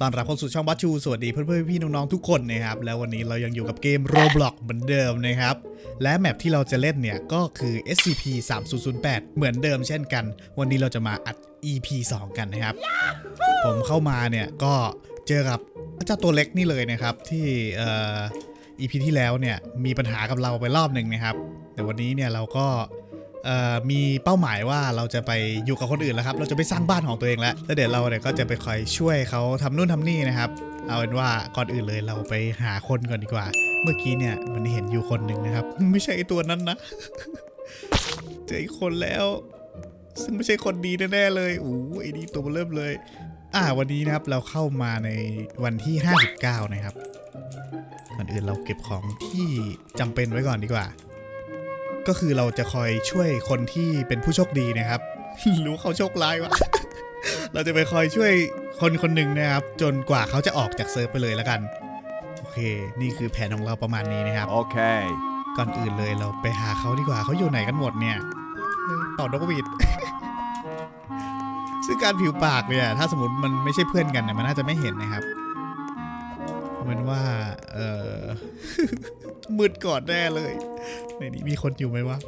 ตอนรับเข้าสู่ช่องบัชชูสวัสดีเพื่อนๆพี่ๆน้องๆทุกคนนะครับ แล้ววันนี้เรายังอยู่กับเกม Roblox เหมือนเดิมนะครับ และแมปที่เราจะเล่นเนี่ยก็คือ SCP 3008เหมือนเดิมเช่นกัน วันนี้เราจะมาอัด EP 2 กันนะครับ ผมเข้ามาเนี่ยก็เจอกับเจ้าตัวเล็กนี่เลยนะครับ ที่เอ่อ EP ที่แล้วเนี่ยมีปัญหากับเราไปรอบหนึ่งนะครับ แต่วันนี้เนี่ยเราก็ มีเป้าหมายว่าเราจะไปอยู่กับคนอื่นแล้วครับ เราจะไปสร้างบ้านของตัวเองแล้วแล้วเดี๋ยวเราเนี่ยก็จะไปคอยช่วยเขาทำนู่นทำนี่นะครับ เอาเป็นว่าก่อนอื่นเลยเราไปหาคนก่อนดีกว่า เมื่อกี้เนี่ยมันเห็นอยู่คนหนึ่งนะครับ ไม่ใช่ตัวนั้นนะ เจออีกคนแล้ว ซึ่งไม่ใช่คนดีแน่ๆเลยโอ้ไอ้นี่ตัวเริ่มเลย อ่าวันนี้นะครับเราเข้ามาในวันที่ 59 นะครับก่อนอื่นเราเก็บของที่จำเป็นไว้ก่อนดีกว่า ก็คือเราจะคอยช่วยคนที่เป็นผู้โชคดีนะครับ รู้เขาโชคร้ายวะเราจะไปคอยช่วยคนคนหนึ่งนะครับ จนกว่าเขาจะออกจากเซิร์ฟไปเลยแล้วกัน โอเค นี่คือแผนของเราประมาณนี้นะครับ Okay. ก่อนอื่นเลยเราไปหาเขาดีกว่าเขาอยู่ไหนกันหมดเนี่ยเออต่อนกหวีดซึ่งการผิวปากเนี่ยถ้าสมมติมันไม่ใช่เพื่อนกันเนี่ยมันน่าจะไม่เห็นนะครับเอาเป็นว่า เออ มืดก่อนแน่เลย ในนี้มีคนอยู่ไหมวะ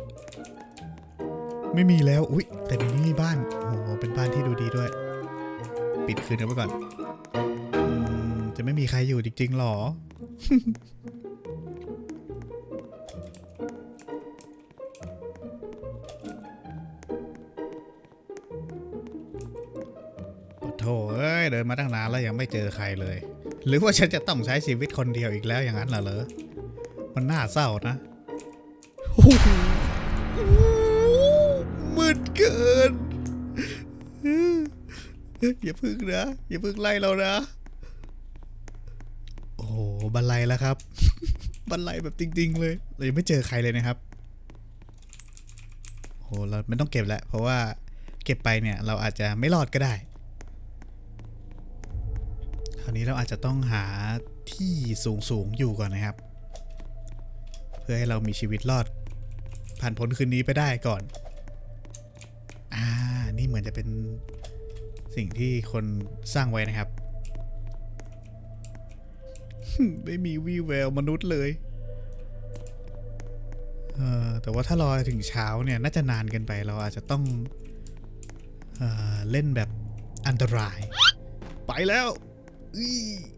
ไม่มีแล้ว อุ๊ยแต่ในนี้มีบ้าน โอ้โห เป็นบ้านที่ดูดีด้วย ปิดคืนกันไว้ก่อนอจะไม่มีใครอยู่จริงๆหรอ โถเอ้ย เดินมาตั้งนานแล้วยังไม่เจอใครเลย หรือว่าฉันจะต้องใช้ชีวิตคนเดียวอีกแล้วอย่างนั้นเหรอเหรอ มันน่าเศร้านะโอ้โหมืดเกินอย่าพึ่งนะอย่าพึ่งไล่เรานะ โอ้โหบันไลแล้วครับ บันไลแบบจริง ๆ เลยเรายังไม่เจอใครเลยนะครับโอ้โหเราไม่ต้องเก็บแล้ว เพราะว่าเก็บไปเนี่ย เราอาจจะไม่รอดก็ได้คราวนี้เราอาจจะต้องหาที่สูงสูงๆอยู่ก่อนนะครับเพื่อให้เรามีชีวิตรอด ผ่านพ้นคืนนี้ไปได้ก่อน อ่า นี่เหมือนจะเป็นสิ่งที่คนสร้างไว้นะครับ ไม่มีวี่แววมนุษย์เลย เออแต่ว่าถ้ารอถึงเช้าเนี่ยน่าจะนานเกินไปเราอาจจะต้องเออเล่นแบบอันตราย ไปแล้วอี้เอ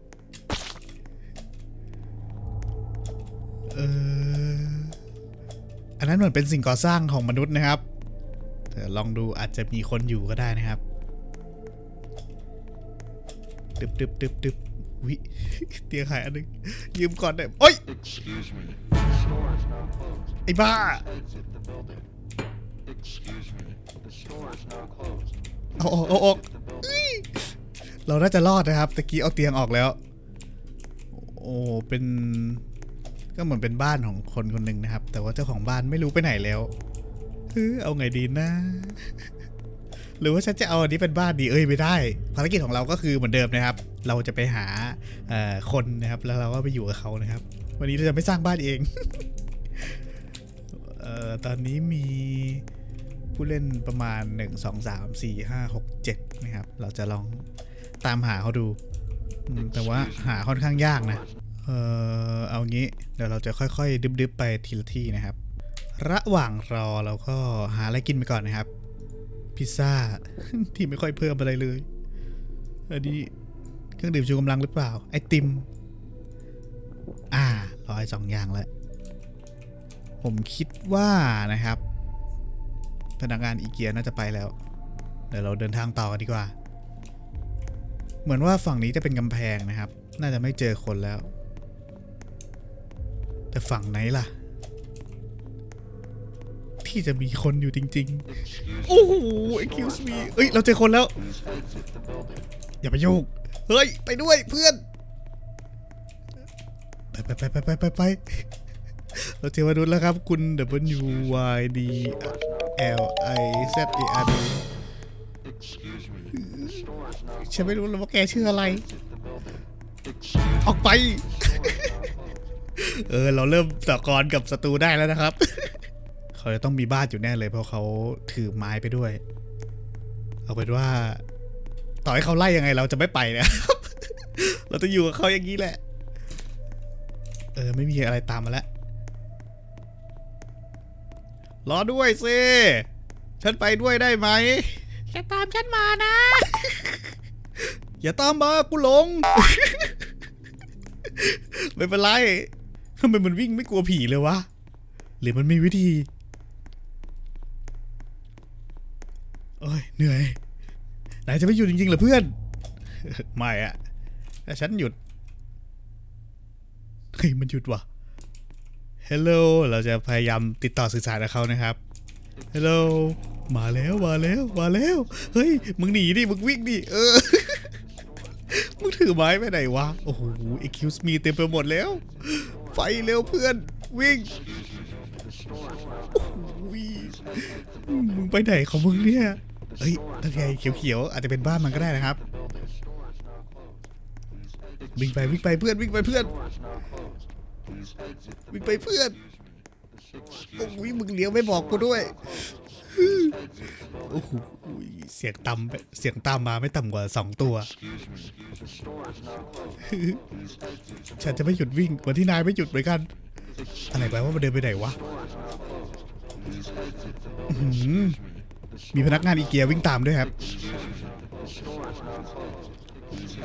อันนั้นเหมือนเป็นสิ่งก่อสร้างของมนุษย์นะครับแต่ลองดูอาจจะมีคนอยู่ก็ได้นะครับดึบดึบดึบดึบวิเตียงหายอันนึงยืมก่อนได้โอ้ยไอ้บ้าเอาออกเอาออกเราน่าจะรอดนะครับตะกี้เอาเตียงออกแล้ว โอ้เป็น ก็เหมือนเป็นบ้านของคนคนหนึ่งนะครับ แต่ว่าเจ้าของบ้านไม่รู้ไปไหนแล้วเออเอาไงดีนะ หรือว่าฉันจะเอาอันนี้เป็นบ้านดีเอ้ยไม่ได้ ภารกิจของเราก็คือเหมือนเดิมนะครับ เราจะไปหาคนนะครับ แล้วเราก็ไปอยู่กับเขานะครับ วันนี้เราจะไม่สร้างบ้านเองเอ่อตอนนี้มีผู้เล่นประมาณ 1 2 3 4 5 6 7 นะครับ เราจะลองตามหาเขาดู แต่ว่าหาค่อนข้างยากนะ ออเอางี้เดี๋ยวเราจะค่อยๆ ดึบๆไปทีละที่นะครับ ระหว่างรอเราก็หาอะไรกินไปก่อนนะครับ พิซซ่า ที่ไม่ค่อยเพิ่มอะไรเลยอันนี้เครื่องดื่มชูกำลังหรือเปล่า ไอติม อ่ารอไอสองอย่างแล้ว ผมคิดว่านะครับ พนักงานอีเกียน่าจะไปแล้ว เดี๋ยวเราเดินทางต่อกันดีกว่า เหมือนว่าฝั่งนี้จะเป็นกำแพงนะครับ น่าจะไม่เจอคนแล้ว แต่ฝั่งไหนล่ะ ที่จะมีคนอยู่จริงๆ โอ้โห excuse me เอ้ย เราเจอคนแล้ว Please exit the building. อย่าไปโยกเฮ้ย ไปด้วยเพื่อน ไปไปไปไปไปไปไปเราเจอมนุษย์แล้วครับ คุณ W Y D L I Z A R D Excuse me. The store is now ฉันไม่รู้เลยว่าแกชื่ออะไร exit the building. Excuse ออกไป เออ เราเริ่มต่อกรกับศัตรูได้แล้วนะครับ เขาจะต้องมีบ้านอยู่แน่เลย เพราะเขาถือไม้ไปด้วย เอาเป็นว่า ต่อให้เขาไล่ยังไงเราจะไม่ไปนะครับเราจะอยู่กับเขาอย่างนี้แหละ เออ ไม่มีอะไรตามมาแล้วรอด้วยสิฉันไปด้วยได้ไหมแค่ตามฉันมานะ อย่าตามมากูหลง ไม่เป็นไร ทำไมมันวิ่งไม่กลัวผีเลยวะ หรือมันมีวิธีโอ้ย เหนื่อยนายจะไม่หยุดจริงๆเหรอเพื่อน ไม่อะแต่ฉันหยุด เฮ้ย มันหยุดว่ะฮัลโหลเราจะพยายามติดต่อสื่อสารกับเขานะครับฮัลโหลมาแล้วมาแล้วมาแล้ว เฮ้ย มึงหนีดิ มึงวิ่งดิ เออ มึงถือไม้ไปไหนวะ โอ้โห excuse me เต็มไปหมดแล้ว ไฟเร็วเพื่อน วิ่งโอ้โหมึงไปไหนของมึงเนี่ยเฮ้ยนั่นไงเขียวๆอาจจะเป็นบ้านมันก็ได้นะครับ วิ่งไปวิ่งไปเพื่อนวิ่งไปเพื่อน วิ่งไปเพื่อนโอ้โหมึงเลี้ยวไม่บอกกูด้วยโอ้โห เสียงต่ำเสียงตามมาไม่ต่ำกว่าสองตัว ฉันจะไม่หยุดวิ่งวันที่นายไม่หยุดเหมือนกัน อะไรแปลว่ามันเดินไปไหนวะมีพนักงานอีเกียวิ่งตามด้วยครับ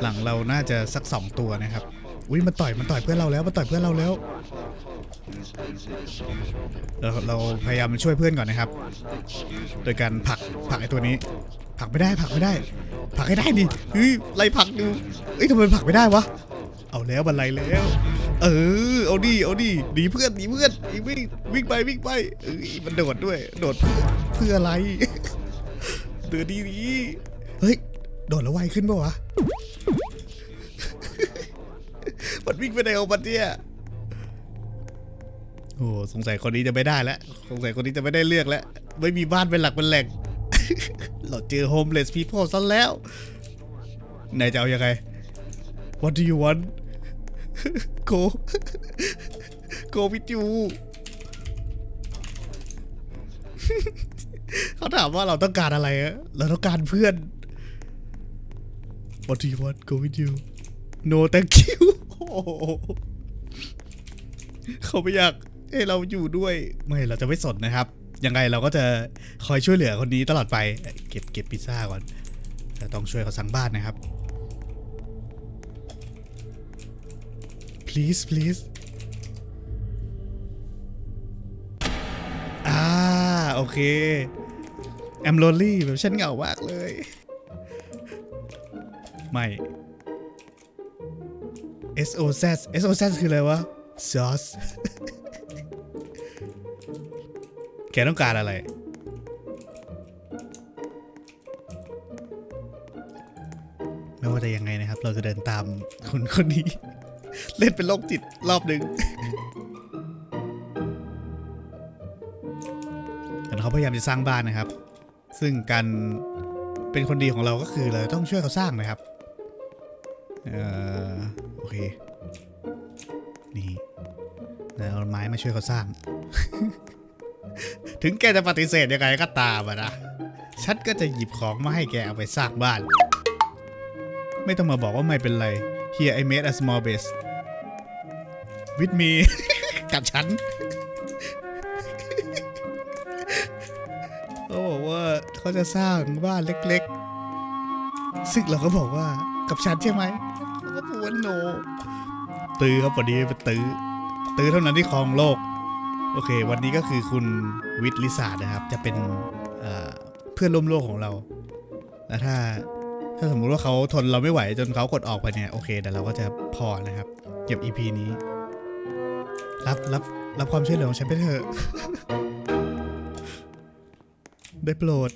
หลังเราน่าจะสักสองตัวนะครับ อุ้ยมันต่อยมันต่อยเพื่อนเราแล้วมันต่อยเพื่อนเราแล้ว เราเราพยายามช่วยเพื่อนก่อนนะครับ โดยการผลักผลักไอ้ตัวนี้ผลักไม่ได้ผลักไม่ได้ผลักให้ได้ดิเฮ้ยไล่ผลักดูเอ้ยทำไมผลักไม่ได้วะเอาแล้วบันไลแล้ว เออเอาดิเอาดิหนีเพื่อนหนีเพื่อนหนีวิ่งวิ่งไปวิ่งไปเอ้ยมันโดดด้วย โดดเพื่อเพื่ออะไรเดือดีดีเฮ้ยโดดแล้วไวขึ้นปะวะมันวิ่งไปไหนของมันเนี่ย โอ้สงสัยคนนี้จะไม่ได้แล้วสงสัยคนนี้จะไม่ได้เลือกแล้ว ไม่มีบ้านเป็นหลักเป็นแหล่ง เราเจอ homeless people ซะแล้วนายจะเอาอยังไง What do you want Go Go with you เขาถามว่าเราต้องการอะไรอะเราต้องการเพื่อน What do you want Go with you No thank you เขาไม่อยาก ให้เราอยู่ด้วยไม่เราจะไม่สนนะครับ ยังไงเราก็จะคอยช่วยเหลือคนนี้ตลอดไปเก็บเก็บพิซซ่าก่อนแต่ต้องช่วยเขาสั่งบ้านนะครับ please please อ่าโอเค I'm lonely แบบฉันเหงามากเลย ไม่ S O Z S O Z คืออะไรวะ sauce แกต้องการอะไร ไม่ว่าจะยังไงนะครับ เราจะเดินตามคนคนนี้ เล่นเป็นโรคจิตรอบหนึ่งแต่เขาพยายามจะสร้างบ้านนะครับ ซึ่งการเป็นคนดีของเราก็คือเราต้องช่วยเขาสร้างนะครับ เอ่อโอเค นี่เอาไม้มาช่วยเขาสร้าง ถึงแกจะปฏิเสธยังไงก็ตามอะนะ ฉันก็จะหยิบของมาให้แกเอาไปสร้างบ้าน ไม่ต้องมาบอกว่าไม่เป็นไร Here I made a small base with me กับฉันเขาบอกว่าเขาจะสร้างบ้านเล็กๆ ซึ่งเราก็บอกว่ากับฉันใช่ไหมเขาก็พูดว่าโน ตื้อครับวันนี้เป็นตื้อตื้อเท่านั้นที่ครองโลก โอเค วันนี้ก็คือคุณวิทย์ลิสานะครับ จะเป็นเพื่อนร่วมโลกของเรา แล้วถ้าถ้าสมมุติว่าเขาทนเราไม่ไหวจนเขากดออกไปเนี่ยโอเคแต่เราก็จะพอนะครับ เก็บ EP นี้ รับรับรับความช่วยเหลือของฉันไปเถอะ ได้โปรด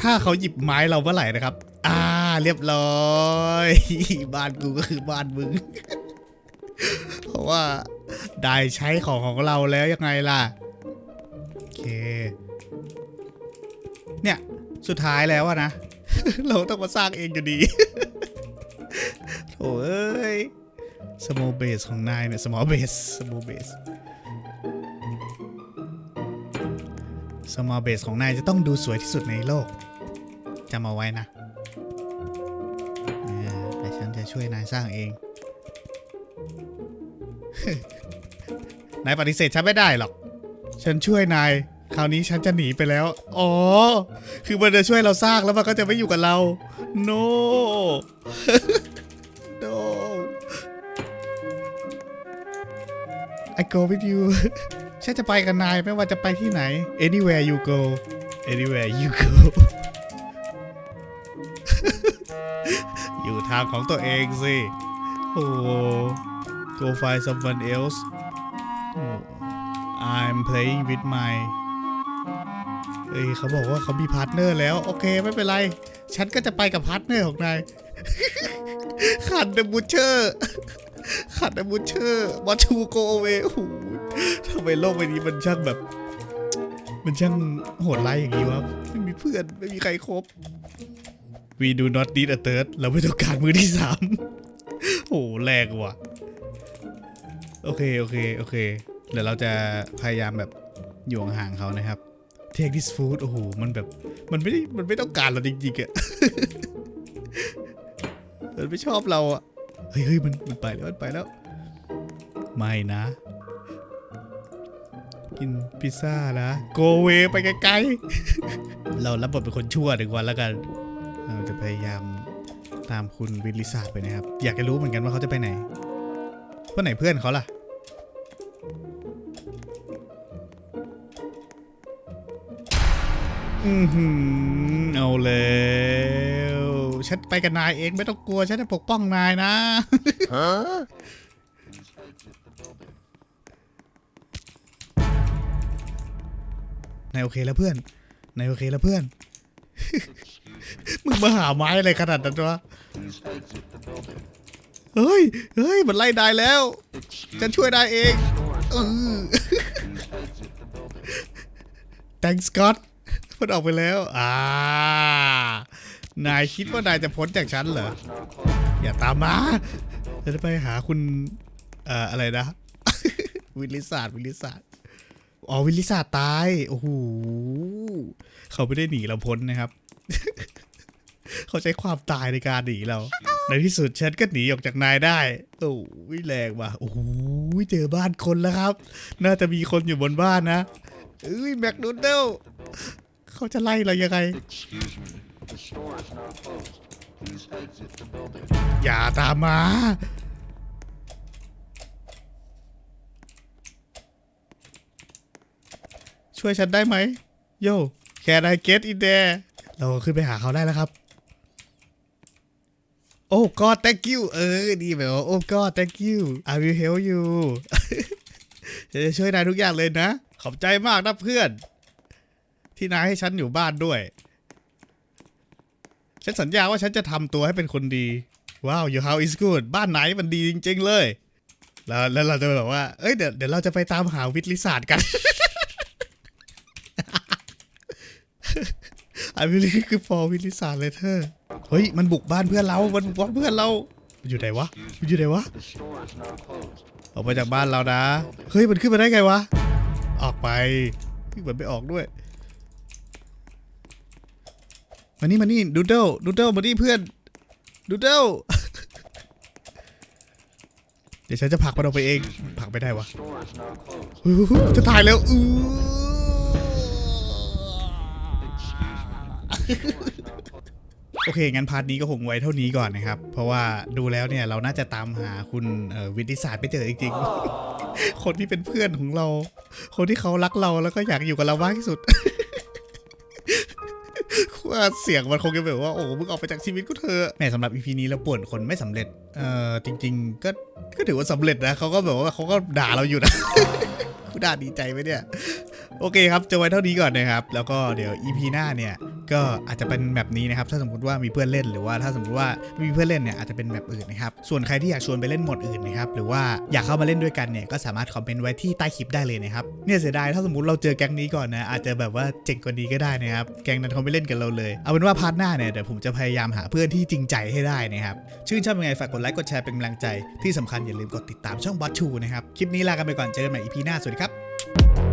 ถ้าเขาหยิบไม้เราเมื่อไหร่นะครับ อ่า เรียบร้อย บ้านกูก็คือบ้านมึง เพราะว่า ได้ใช้ของของเราแล้วยังไงล่ะ โอเค เนี่ย สุดท้ายแล้วอะนะ เราต้องมาสร้างเองอยู่ดีโถเอ้ย small base ของนายเนี่ย small base small base small base ของนายจะต้องดูสวยที่สุดในโลกจำเอาไว้นะเออแต่ฉันจะช่วยนายสร้างเอง นายปฏิเสธฉันไม่ได้หรอก ฉันช่วยนาย คราวนี้ฉันจะหนีไปแล้ว อ๋อ คือมันจะช่วยเราสร้างแล้วมันก็จะไม่อยู่กับเรา โน no. no I go with you ฉันจะไปกับนายไม่ว่าจะไปที่ไหน anywhere you go anywhere you go อยู่ทางของตัวเองสิ โอ้ go find someone else I'm playing with my เอ้ยเขาบอกว่าเขามีพาร์ทเนอร์แล้ว โอเคไม่เป็นไร ฉันก็จะไปกับพาร์ทเนอร์ของนายขัดเดบูเชอร์ขัดเดบูเชอร์มาชูโกเวโอ้โหทำไมโลกใบนี้มันช่างแบบ มันช่างโหดร้ายอย่างนี้วะไม่มีเพื่อนไม่มีใครครบ We do not need a third เราไม่ต้องการมือที่สามโอ้โหแรงว่ะ โอเค โอเค โอเค เดี๋ยวเราจะพยายามแบบอยู่ห่างๆเขานะครับ Take this food โอ้โห มันแบบ มันไม่ได้มันไม่ต้องการเราจริงๆอะมันไม่ชอบเราอะเฮ้ยเฮ้ยมันมันไปแล้วมันไปแล้ว ไม่นะ กินพิซซ่านะ โกเวไปไกลๆ เรารับบทเป็นคนชั่วหนึ่งวันแล้วกัน เราจะพยายามตามคุณวิลลิซาไปนะครับ อยากจะรู้เหมือนกันว่าเขาจะไปไหนว่าไหนเพื่อนเขาล่ะ อือหือเอาแล้วฉันไปกับนายเองไม่ต้องกลัวฉันจะปกป้องนายนะในายโอเคแล้วเพื่อนนายโอเคแล้วเพื่อน มึงมาหาไม้อะไรขนาดนั้นวะ เฮ้ย เฮ้ย มันไล่นายแล้ว ฉันช่วยนายเองเออ thanks God มันออกไปแล้ว อ่า นายคิดว่านายจะพ้นจากฉันเหรอ อย่าตามมาเราจะไปหาคุณเอ่ออะไรนะ วิลิศาสตร์วิลิศาสตร์อ๋อวิลิศาสตร์ตาย โอ้โห เขาไม่ได้หนีเราพ้นนะครับ เขาใช้ความตายในการหนีเรา ในที่สุดฉันก็หนีออกจากนายได้ โอ้ยแรงว่ะ โอ้โหเจอบ้านคนแล้วครับ น่าจะมีคนอยู่บนบ้านนะเอ้ยแมคโดนัลด์ เขาจะไล่เรายังไง Excuse me. The store is now closed. Please exit the building. อย่าตามมา ช่วยฉันได้ไหม โย่ Can I get in there เราขึ้นไปหาเขาได้แล้วครับ โอ้ God thank you เออ ดีแบบว่าโอ้ God thank you I will help you ฉันจะช่วยนายทุกอย่างเลยนะ ขอบใจมากนะเพื่อน ที่นายให้ฉันอยู่บ้านด้วย ฉันสัญญาว่าฉันจะทำตัวให้เป็นคนดี ว้าว your house is good บ้านไหนมันดีจริง ๆ เลย แล้วแล้วเราจะแบบว่า เอ้ยเดี๋ยวเดี๋ยวเราจะไปตามหาวิทยาศาสตร์กันไอ้วิลลี่คือ for วิทยาศาสตร์เลยเธอ เฮ้ย มันบุกบ้านเพื่อนเรา มันบุกบ้านเพื่อนเรา มันอยู่ไหนวะ มันอยู่ไหนวะ ออกมาจากบ้านเรานะ เฮ้ย มันขึ้นมาได้ไงวะ ออกไปมือนไม่ออกด้วย มานี่มานี่ดูเดิลดูเดิลมานี่เพื่อนดูเดิลเดี๋ยวฉันจะผลักมันออกไปเองผลักไม่ได้วะจะตายแล้วอือโอเค งั้นพาร์ทนี้ก็คงไว้เท่านี้ก่อนนะครับ เพราะว่าดูแล้วเนี่ยเราน่าจะตามหาคุณวิทยศาสตร์ไม่เจอจริงๆ คนที่เป็นเพื่อนของเรา คนที่เขารักเราแล้วก็อยากอยู่กับเรามากที่สุด ว่าเสียงมันคงจะแบบว่าโอ้มึงออกไปจากชีวิตกูเธอะแม่สำหรับอีพีนี้เราป่วนคนไม่สำเร็จเอ่อจริง ๆ ก็ก็ถือว่าสำเร็จนะเขาก็แบบว่าเขาก็ด่าเราอยู่นะกูด่าดีใจไหมเนี่ย โอเคครับจะไว้เท่านี้ก่อนนะครับ แล้วก็เดี๋ยวอีพีหน้าเนี่ย ก็อาจจะเป็นแบบนี้นะครับ ถ้าสมมติว่ามีเพื่อนเล่นหรือว่าถ้าสมมติว่าไม่มีเพื่อนเล่นเนี่ยอาจจะเป็นแบบอื่นนะครับ ส่วนใครที่อยากชวนไปเล่นหมดอื่นนะครับหรือว่าอยากเข้ามาเล่นด้วยกันเนี่ยก็สามารถคอมเมนต์ไว้ที่ใต้คลิปได้เลยนะครับเนี่ยเสียดายถ้าสมมติเราเจอแก๊งนี้ก่อนนะอาจจะแบบว่าเจ๋งกว่านี้ก็ได้นะครับแก๊งนั้นเขาไม่เล่นกับเราเลย เอาเป็นว่าพาร์ทหน้าเนี่ยเดี๋ยวผมจะพยายามหาเพื่อนที่จริงใจให้ได้นะครับชื่นชอบยังไงฝากกดไลค์กดแชร์เป็นกำลังใจที่สำคัญอย่าลืมกดติดตามช่องบอสชูนะครับคลิปนี้ลากันไปก่อนเจอกันใหม่ EP หน้าสวัสดีครับ